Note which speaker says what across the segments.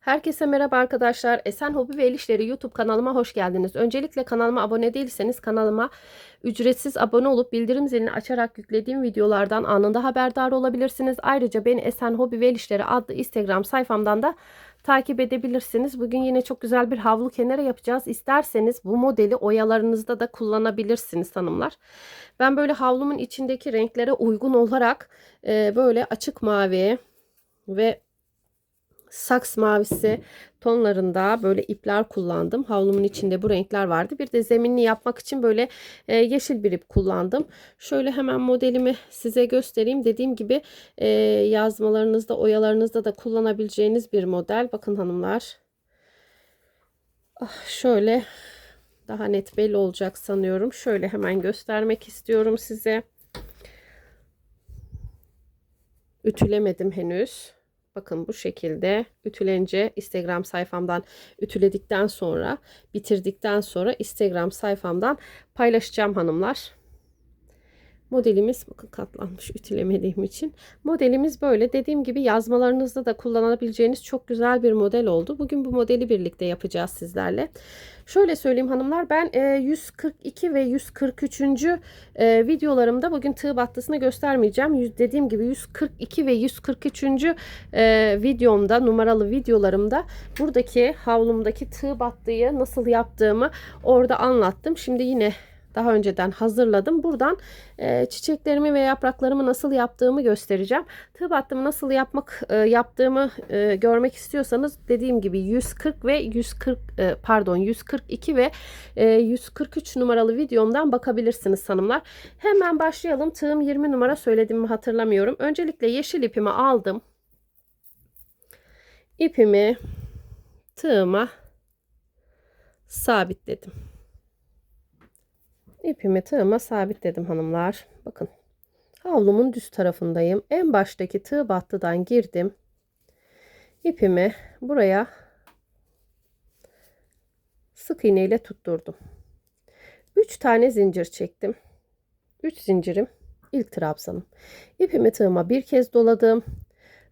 Speaker 1: Herkese merhaba arkadaşlar. Esen Hobi ve El YouTube kanalıma hoş geldiniz. Öncelikle kanalıma abone değilseniz kanalıma ücretsiz abone olup bildirim zilini açarak yüklediğim videolardan anında haberdar olabilirsiniz. Ayrıca beni Esen Hobi ve El adlı Instagram sayfamdan da takip edebilirsiniz. Bugün yine çok güzel bir havlu kenarı yapacağız. İsterseniz bu modeli oyalarınızda da kullanabilirsiniz hanımlar. Ben böyle havlumun içindeki renklere uygun olarak e, böyle açık mavi ve saks mavisi tonlarında böyle ipler kullandım. Havlumun içinde bu renkler vardı. Bir de zeminini yapmak için böyle e, yeşil bir ip kullandım. Şöyle hemen modelimi size göstereyim. Dediğim gibi e, yazmalarınızda, oyalarınızda da kullanabileceğiniz bir model. Bakın hanımlar. Ah, şöyle daha net belli olacak sanıyorum. Şöyle hemen göstermek istiyorum size. Ütülemedim henüz. Bakın bu şekilde ütülence Instagram sayfamdan ütüledikten sonra bitirdikten sonra Instagram sayfamdan paylaşacağım hanımlar. Modelimiz bakın katlanmış ütülemediğim için. Modelimiz böyle. Dediğim gibi yazmalarınızda da kullanabileceğiniz çok güzel bir model oldu. Bugün bu modeli birlikte yapacağız sizlerle. Şöyle söyleyeyim hanımlar ben 142 ve 143. E, videolarımda bugün tığ battısını göstermeyeceğim. Dediğim gibi 142 ve 143. E, videomda numaralı videolarımda buradaki havlumdaki tığ battıyı nasıl yaptığımı orada anlattım. Şimdi yine daha önceden hazırladım. Buradan e, çiçeklerimi ve yapraklarımı nasıl yaptığımı göstereceğim. Tığ battımı nasıl yapmak e, yaptığımı e, görmek istiyorsanız dediğim gibi 140 ve 140 e, pardon 142 ve e, 143 numaralı videomdan bakabilirsiniz hanımlar. Hemen başlayalım. Tığım 20 numara söylediğimi hatırlamıyorum. Öncelikle yeşil ipimi aldım. İpimi tığıma sabitledim. İpimi tığıma sabitledim hanımlar. Bakın havlumun düz tarafındayım. En baştaki tığ battıdan girdim. İpimi buraya sık iğne ile tutturdum. 3 tane zincir çektim. 3 zincirim ilk trabzanım. İpimi tığıma bir kez doladım.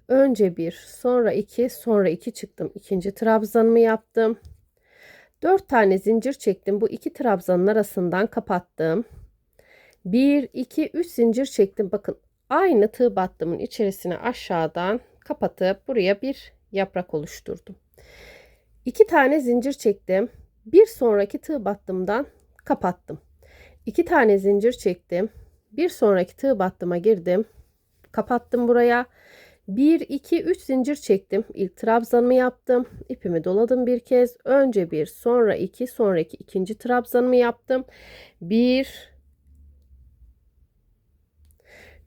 Speaker 1: Önce bir, sonra iki, sonra iki çıktım. İkinci trabzanımı yaptım. 4 tane zincir çektim. Bu iki trabzanın arasından kapattım. 1 2 3 zincir çektim. Bakın aynı tığ battımın içerisine aşağıdan kapatıp buraya bir yaprak oluşturdum. 2 tane zincir çektim. Bir sonraki tığ battımdan kapattım. 2 tane zincir çektim. Bir sonraki tığ battıma girdim. Kapattım buraya. 1 2 3 zincir çektim. İlk trabzanımı yaptım. İpimi doladım bir kez. Önce bir, sonra iki, sonraki ikinci trabzanımı yaptım. 1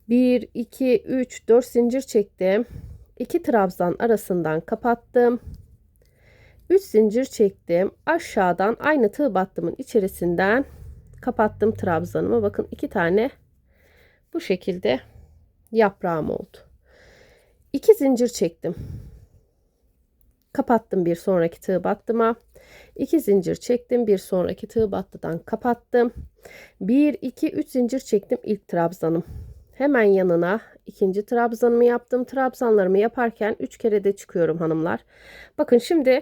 Speaker 1: 1 2 3 4 zincir çektim. 2 trabzan arasından kapattım. 3 zincir çektim. Aşağıdan aynı tığ battımın içerisinden kapattım trabzanımı. Bakın iki tane bu şekilde yaprağım oldu. 2 zincir çektim. Kapattım bir sonraki tığ battıma. 2 zincir çektim. Bir sonraki tığ battıdan kapattım. 1 2 3 zincir çektim ilk trabzanım. Hemen yanına ikinci trabzanımı yaptım. Trabzanlarımı yaparken 3 kere de çıkıyorum hanımlar. Bakın şimdi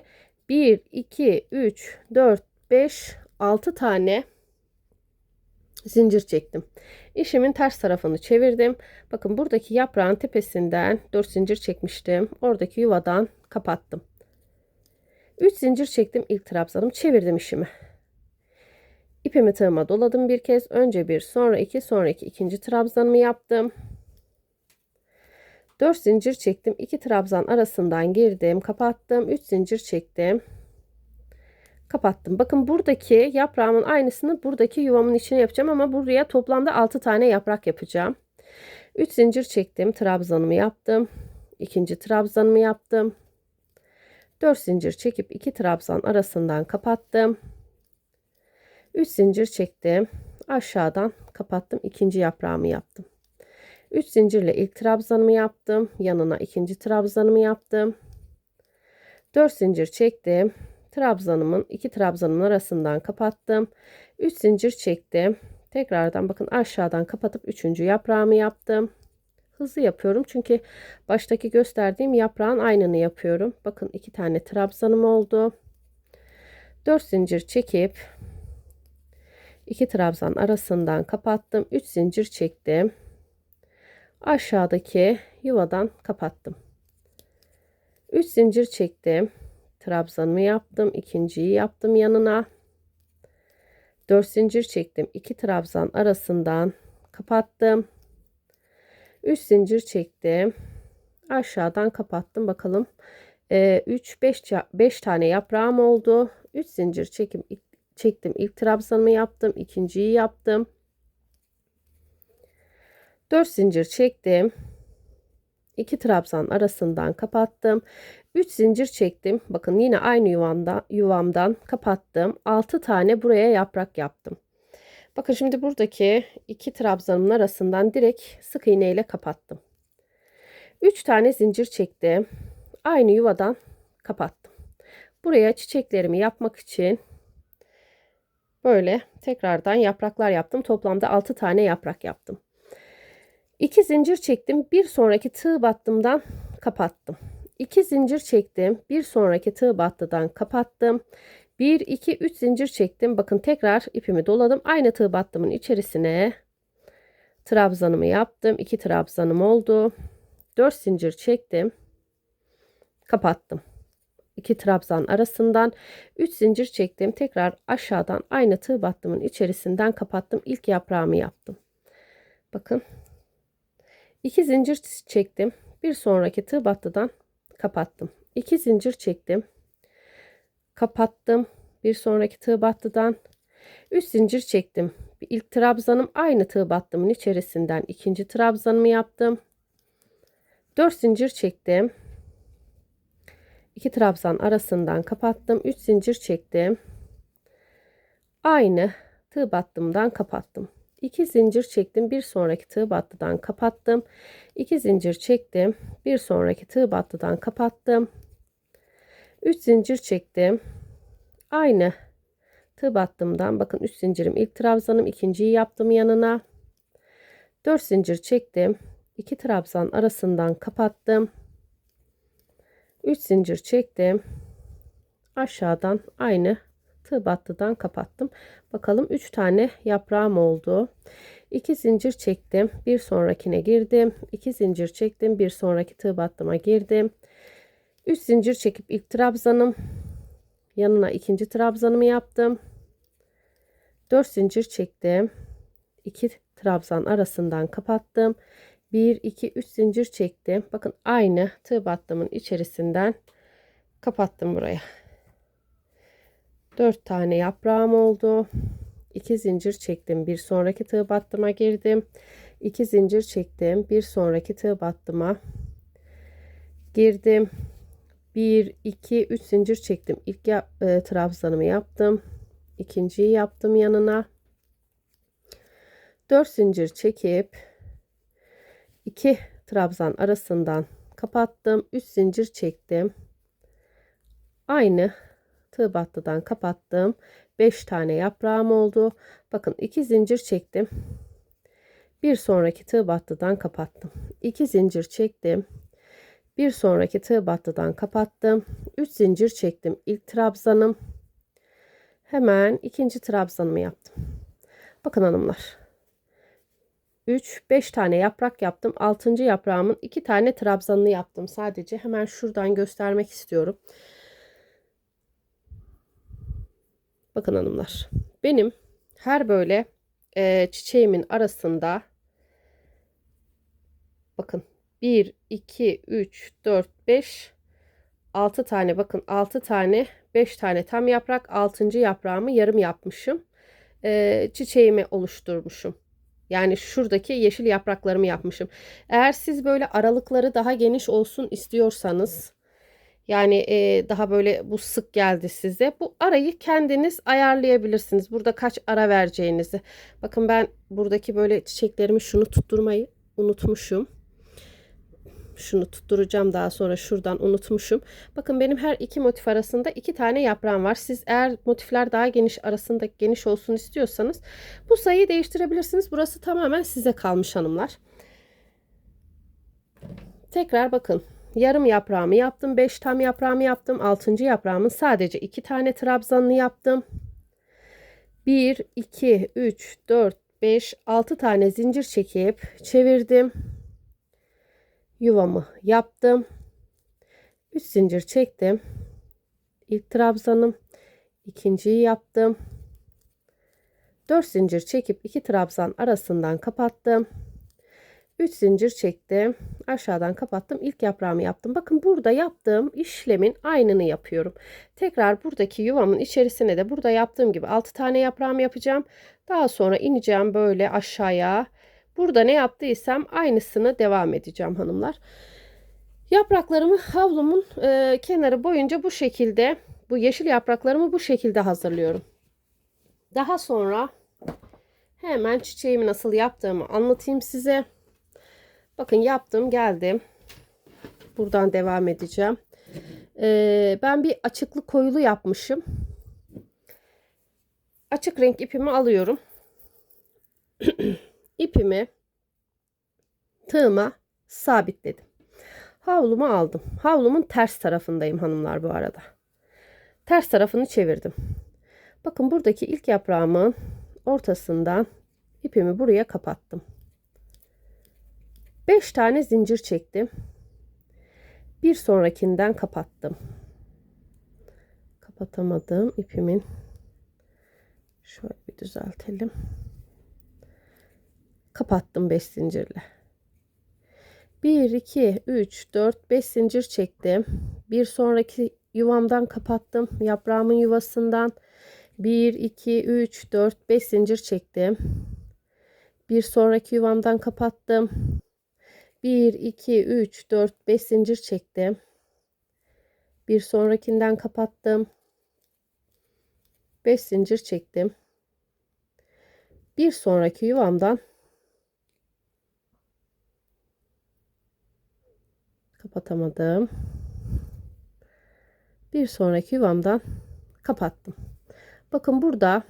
Speaker 1: 1 2 3 4 5 6 tane zincir çektim. İşimin ters tarafını çevirdim. Bakın buradaki yaprağın tepesinden 4 zincir çekmiştim. Oradaki yuvadan kapattım. 3 zincir çektim ilk trabzanım. Çevirdim işimi. İpimi tığıma doladım bir kez. Önce bir, sonra iki, sonraki ikinci trabzanımı yaptım. 4 zincir çektim. 2 trabzan arasından girdim, kapattım. 3 zincir çektim kapattım. Bakın buradaki yaprağımın aynısını buradaki yuvamın içine yapacağım ama buraya toplamda 6 tane yaprak yapacağım. 3 zincir çektim. Trabzanımı yaptım. ikinci trabzanımı yaptım. 4 zincir çekip 2 trabzan arasından kapattım. 3 zincir çektim. Aşağıdan kapattım. ikinci yaprağımı yaptım. 3 zincirle ilk trabzanımı yaptım. Yanına ikinci trabzanımı yaptım. 4 zincir çektim trabzanımın iki trabzanın arasından kapattım. 3 zincir çektim. Tekrardan bakın aşağıdan kapatıp üçüncü yaprağımı yaptım. hızlı yapıyorum. Çünkü baştaki gösterdiğim yaprağın aynını yapıyorum. Bakın iki tane trabzanım oldu. 4 zincir çekip iki trabzan arasından kapattım. 3 zincir çektim. Aşağıdaki yuvadan kapattım. 3 zincir çektim. Trabzanımı yaptım. ikinciyi yaptım yanına. 4 zincir çektim. 2 trabzan arasından kapattım. 3 zincir çektim. Aşağıdan kapattım. Bakalım. 3 5 5 tane yaprağım oldu. 3 zincir çekim çektim. İlk trabzanımı yaptım. ikinciyi yaptım. 4 zincir çektim. 2 trabzan arasından kapattım. 3 zincir çektim. Bakın yine aynı yuvamda, yuvamdan kapattım. 6 tane buraya yaprak yaptım. Bakın şimdi buradaki iki trabzanın arasından direkt sık iğne ile kapattım. 3 tane zincir çektim. Aynı yuvadan kapattım. Buraya çiçeklerimi yapmak için böyle tekrardan yapraklar yaptım. Toplamda 6 tane yaprak yaptım. 2 zincir çektim. Bir sonraki tığ battımdan kapattım. 2 zincir çektim. Bir sonraki tığ battıdan kapattım. 1 2 3 zincir çektim. Bakın tekrar ipimi doladım. Aynı tığ battımın içerisine trabzanımı yaptım. 2 trabzanım oldu. 4 zincir çektim. Kapattım. 2 trabzan arasından 3 zincir çektim. Tekrar aşağıdan aynı tığ battımın içerisinden kapattım. İlk yaprağımı yaptım. Bakın 2 zincir çektim. Bir sonraki tığ battıdan kapattım. 2 zincir çektim. Kapattım. Bir sonraki tığ battıdan 3 zincir çektim. İlk trabzanım aynı tığ battımın içerisinden ikinci trabzanımı yaptım. 4 zincir çektim. 2 trabzan arasından kapattım. 3 zincir çektim. Aynı tığ battımdan kapattım. 2 zincir çektim. Bir sonraki tığ battıdan kapattım. 2 zincir çektim. Bir sonraki tığ battıdan kapattım. 3 zincir çektim. Aynı tığ battımdan bakın 3 zincirim ilk trabzanım ikinciyi yaptım yanına. 4 zincir çektim. 2 trabzan arasından kapattım. 3 zincir çektim. Aşağıdan aynı tığ battıdan kapattım. Bakalım 3 tane yaprağım oldu. 2 zincir çektim. Bir sonrakine girdim. 2 zincir çektim. Bir sonraki tığ battıma girdim. 3 zincir çekip ilk trabzanım yanına ikinci trabzanımı yaptım. 4 zincir çektim. 2 trabzan arasından kapattım. 1 2 3 zincir çektim. Bakın aynı tığ battımın içerisinden kapattım buraya. 4 tane yaprağım oldu. 2 zincir çektim. Bir sonraki tığ battıma girdim. 2 zincir çektim. Bir sonraki tığ battıma girdim. 1 2 3 zincir çektim. İlk ya, e, trabzanımı yaptım. İkinciyi yaptım yanına. 4 zincir çekip 2 trabzan arasından kapattım. 3 zincir çektim. Aynı tığ battıdan kapattım. 5 tane yaprağım oldu. Bakın 2 zincir çektim. Bir sonraki tığ battıdan kapattım. 2 zincir çektim. Bir sonraki tığ battıdan kapattım. 3 zincir çektim. İlk trabzanım. Hemen ikinci trabzanımı yaptım. Bakın hanımlar. 3 5 tane yaprak yaptım. 6. yaprağımın 2 tane trabzanını yaptım. Sadece hemen şuradan göstermek istiyorum. Bakın hanımlar. Benim her böyle e, çiçeğimin arasında bakın 1 2 3 4 5 6 tane bakın 6 tane 5 tane tam yaprak 6. yaprağımı yarım yapmışım. E, çiçeğimi oluşturmuşum. Yani şuradaki yeşil yapraklarımı yapmışım. Eğer siz böyle aralıkları daha geniş olsun istiyorsanız yani e, daha böyle bu sık geldi size. Bu arayı kendiniz ayarlayabilirsiniz. Burada kaç ara vereceğinizi. Bakın ben buradaki böyle çiçeklerimi şunu tutturmayı unutmuşum. Şunu tutturacağım daha sonra şuradan unutmuşum. Bakın benim her iki motif arasında iki tane yaprağım var. Siz eğer motifler daha geniş arasında geniş olsun istiyorsanız bu sayıyı değiştirebilirsiniz. Burası tamamen size kalmış hanımlar. Tekrar bakın. Yarım yaprağımı yaptım. 5 tam yaprağımı yaptım. 6. yaprağımın sadece 2 tane trabzanını yaptım. 1, 2, 3, 4, 5, 6 tane zincir çekip çevirdim. Yuvamı yaptım. 3 zincir çektim. İlk trabzanım. ikinciyi yaptım. 4 zincir çekip 2 trabzan arasından kapattım. 3 zincir çektim. Aşağıdan kapattım. İlk yaprağımı yaptım. Bakın burada yaptığım işlemin aynını yapıyorum. Tekrar buradaki yuvamın içerisine de burada yaptığım gibi 6 tane yaprağımı yapacağım. Daha sonra ineceğim böyle aşağıya. Burada ne yaptıysam aynısını devam edeceğim hanımlar. Yapraklarımı havlumun e, kenarı boyunca bu şekilde bu yeşil yapraklarımı bu şekilde hazırlıyorum. Daha sonra hemen çiçeğimi nasıl yaptığımı anlatayım size. Bakın yaptım geldim. Buradan devam edeceğim. Ee, ben bir açıklı koyulu yapmışım. Açık renk ipimi alıyorum. ipimi tığıma sabitledim. Havlumu aldım. Havlumun ters tarafındayım hanımlar bu arada. Ters tarafını çevirdim. Bakın buradaki ilk yaprağımın ortasından ipimi buraya kapattım. 5 tane zincir çektim. Bir sonrakinden kapattım. Kapatamadım ipimin. Şöyle bir düzeltelim. Kapattım 5 zincirle. 1 2 3 4 5 zincir çektim. Bir sonraki yuvamdan kapattım. Yaprağımın yuvasından 1 2 3 4 5 zincir çektim. Bir sonraki yuvamdan kapattım. 1 2 3 4 5 zincir çektim. Bir sonrakinden kapattım. 5 zincir çektim. Bir sonraki yuvamdan kapatamadım. Bir sonraki yuvamdan kapattım. Bakın burada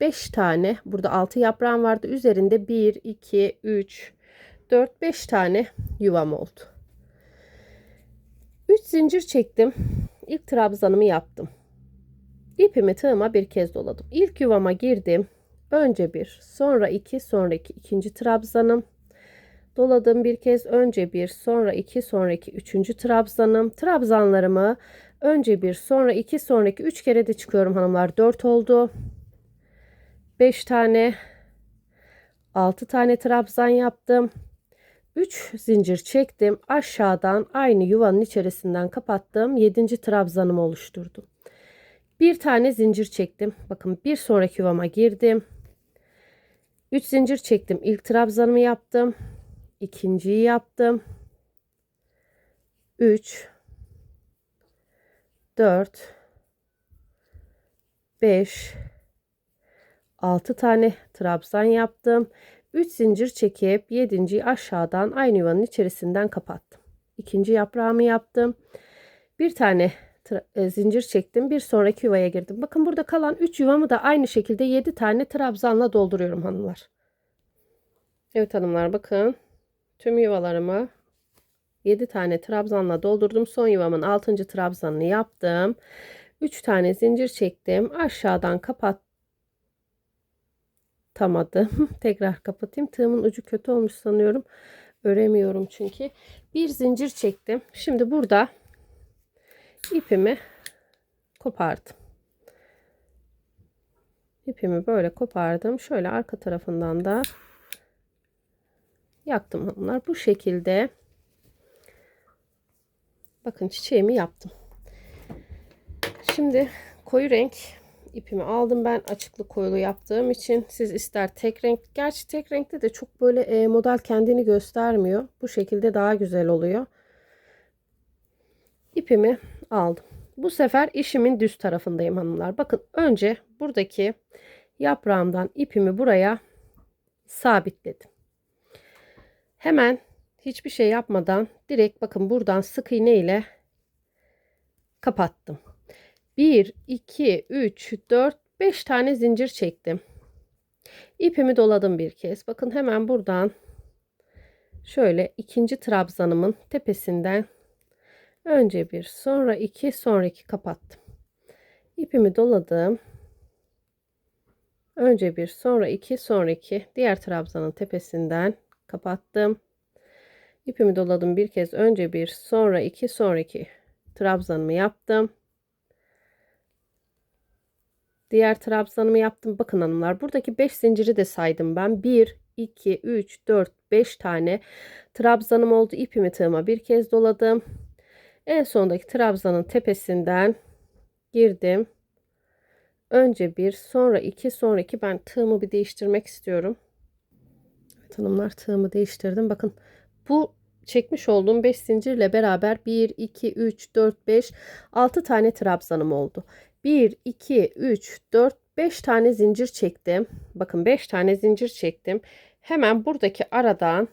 Speaker 1: 5 tane burada 6 yaprağım vardı. Üzerinde 1 2 3 4 5 tane yuvam oldu. 3 zincir çektim. İlk trabzanımı yaptım. İpimi tığıma bir kez doladım. İlk yuvama girdim. Önce bir, sonra iki, sonra iki, ikinci trabzanım. Doladım bir kez önce bir, sonra iki, sonraki üçüncü trabzanım. Trabzanlarımı önce bir, sonra iki, sonraki üç kere de çıkıyorum hanımlar. Dört oldu. Beş tane, altı tane trabzan yaptım. 3 zincir çektim. Aşağıdan aynı yuvanın içerisinden kapattım. 7. trabzanımı oluşturdum. Bir tane zincir çektim. Bakın bir sonraki yuvama girdim. 3 zincir çektim. İlk trabzanımı yaptım. İkinciyi yaptım. 3 4 5 6 tane trabzan yaptım. 3 zincir çekip 7. aşağıdan aynı yuvanın içerisinden kapattım. İkinci yaprağımı yaptım. Bir tane e, zincir çektim. Bir sonraki yuvaya girdim. Bakın burada kalan 3 yuvamı da aynı şekilde 7 tane trabzanla dolduruyorum hanımlar. Evet hanımlar bakın. Tüm yuvalarımı 7 tane trabzanla doldurdum. Son yuvamın 6. trabzanını yaptım. 3 tane zincir çektim. Aşağıdan kapat kapatamadım. Tekrar kapatayım. Tığımın ucu kötü olmuş sanıyorum. Öremiyorum çünkü. Bir zincir çektim. Şimdi burada ipimi kopardım. İpimi böyle kopardım. Şöyle arka tarafından da yaktım hanımlar. Bu şekilde bakın çiçeğimi yaptım. Şimdi koyu renk ipimi aldım ben açıklı koyulu yaptığım için. Siz ister tek renk. Gerçi tek renkte de çok böyle e, model kendini göstermiyor. Bu şekilde daha güzel oluyor. İpimi aldım. Bu sefer işimin düz tarafındayım hanımlar. Bakın önce buradaki yaprağımdan ipimi buraya sabitledim. Hemen hiçbir şey yapmadan direkt bakın buradan sık iğne ile kapattım. 1, 2, 3, 4, 5 tane zincir çektim. İpimi doladım bir kez. Bakın hemen buradan şöyle ikinci trabzanımın tepesinden önce bir sonra iki sonra iki kapattım. İpimi doladım. Önce bir sonra iki sonra iki diğer trabzanın tepesinden kapattım. İpimi doladım bir kez önce bir sonra iki sonra iki trabzanımı yaptım. Diğer trabzanımı yaptım. Bakın hanımlar buradaki 5 zinciri de saydım ben. 1, 2, 3, 4, 5 tane trabzanım oldu. İpimi tığıma bir kez doladım. En sondaki trabzanın tepesinden girdim. Önce bir sonra iki sonra iki ben tığımı bir değiştirmek istiyorum. Evet hanımlar tığımı değiştirdim. Bakın bu çekmiş olduğum 5 zincirle beraber 1, 2, 3, 4, 5, 6 tane trabzanım oldu. 1, 2, 3, 4, 5 tane zincir çektim. Bakın 5 tane zincir çektim. Hemen buradaki aradan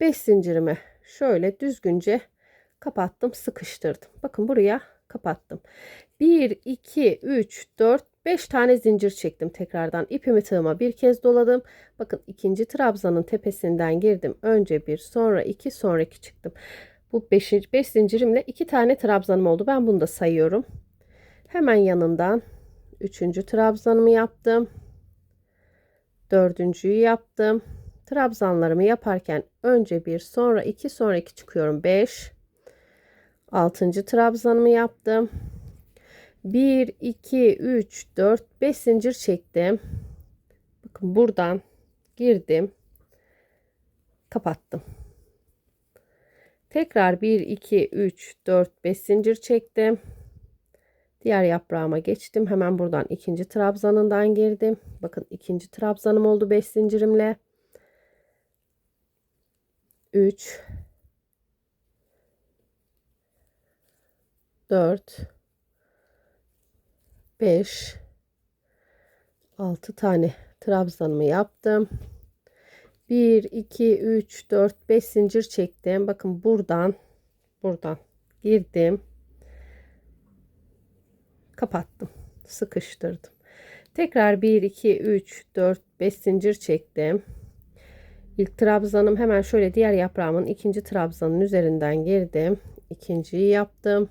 Speaker 1: 5 zincirimi şöyle düzgünce kapattım, sıkıştırdım. Bakın buraya kapattım. 1, 2, 3, 4, 5 tane zincir çektim tekrardan. ipimi tığıma bir kez doladım. Bakın ikinci trabzanın tepesinden girdim. Önce bir, sonra iki, sonra iki çıktım. Bu 5. 5 zincirimle 2 tane trabzanım oldu. Ben bunu da sayıyorum. Hemen yanından 3. trabzanımı yaptım. Dördüncüyü yaptım. Trabzanlarımı yaparken önce bir, sonra iki, sonra iki çıkıyorum. 5. 6. trabzanımı yaptım. 1, 2, 3, 4, 5 zincir çektim. Bakın buradan girdim. Kapattım. Tekrar 1, 2, 3, 4, 5 zincir çektim. Diğer yaprağıma geçtim. Hemen buradan ikinci trabzanından girdim. Bakın ikinci trabzanım oldu 5 zincirimle. 3 4 5 6 tane trabzanımı yaptım. 1 2 3 4 5 zincir çektim. Bakın buradan buradan girdim. Kapattım. Sıkıştırdım. Tekrar 1 2 3 4 5 zincir çektim. İlk trabzanım hemen şöyle diğer yaprağımın ikinci trabzanın üzerinden girdim. İkinciyi yaptım.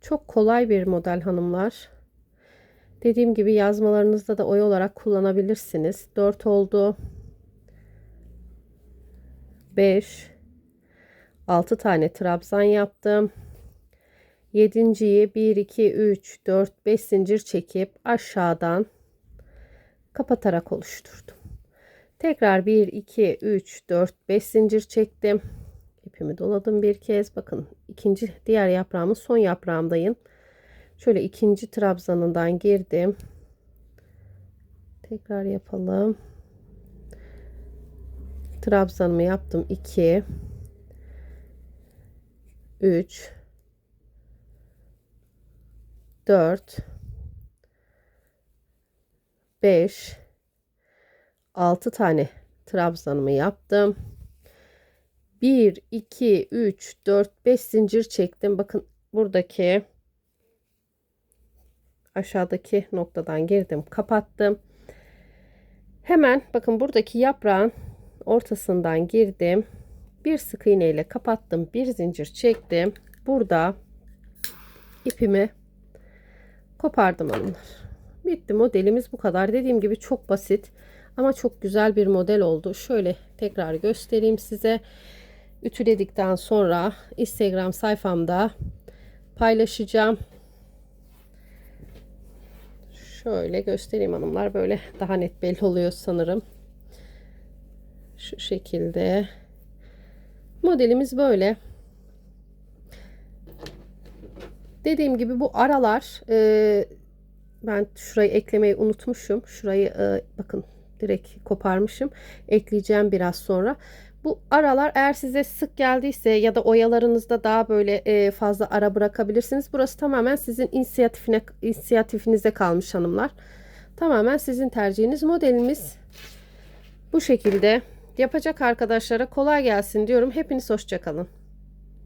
Speaker 1: Çok kolay bir model hanımlar. Dediğim gibi yazmalarınızda da oy olarak kullanabilirsiniz. 4 oldu. 5 6 tane trabzan yaptım. Yedinciyi 1 2 3 4 5 zincir çekip aşağıdan kapatarak oluşturdum. Tekrar 1 2 3 4 5 zincir çektim ipimi doladım bir kez. Bakın ikinci diğer yaprağımın son yaprağımdayım. Şöyle ikinci trabzanından girdim. Tekrar yapalım. Trabzanımı yaptım. 2 3 4 5 6 tane trabzanımı yaptım. 1 2 3 4 5 zincir çektim. Bakın buradaki aşağıdaki noktadan girdim kapattım. Hemen bakın buradaki yaprağın ortasından girdim. Bir sık iğne ile kapattım bir zincir çektim. Burada ipimi kopardım hanımlar bitti modelimiz bu kadar dediğim gibi çok basit ama çok güzel bir model oldu şöyle tekrar göstereyim size ütüledikten sonra Instagram sayfamda paylaşacağım. Şöyle göstereyim hanımlar. Böyle daha net belli oluyor sanırım. Şu şekilde. Modelimiz böyle. Dediğim gibi bu aralar e, ben şurayı eklemeyi unutmuşum. Şurayı e, bakın direkt koparmışım. Ekleyeceğim biraz sonra. Bu aralar eğer size sık geldiyse ya da oyalarınızda daha böyle e, fazla ara bırakabilirsiniz. Burası tamamen sizin inisiyatifine, inisiyatifinize kalmış hanımlar. Tamamen sizin tercihiniz. Modelimiz bu şekilde. Yapacak arkadaşlara kolay gelsin diyorum. Hepiniz hoşçakalın.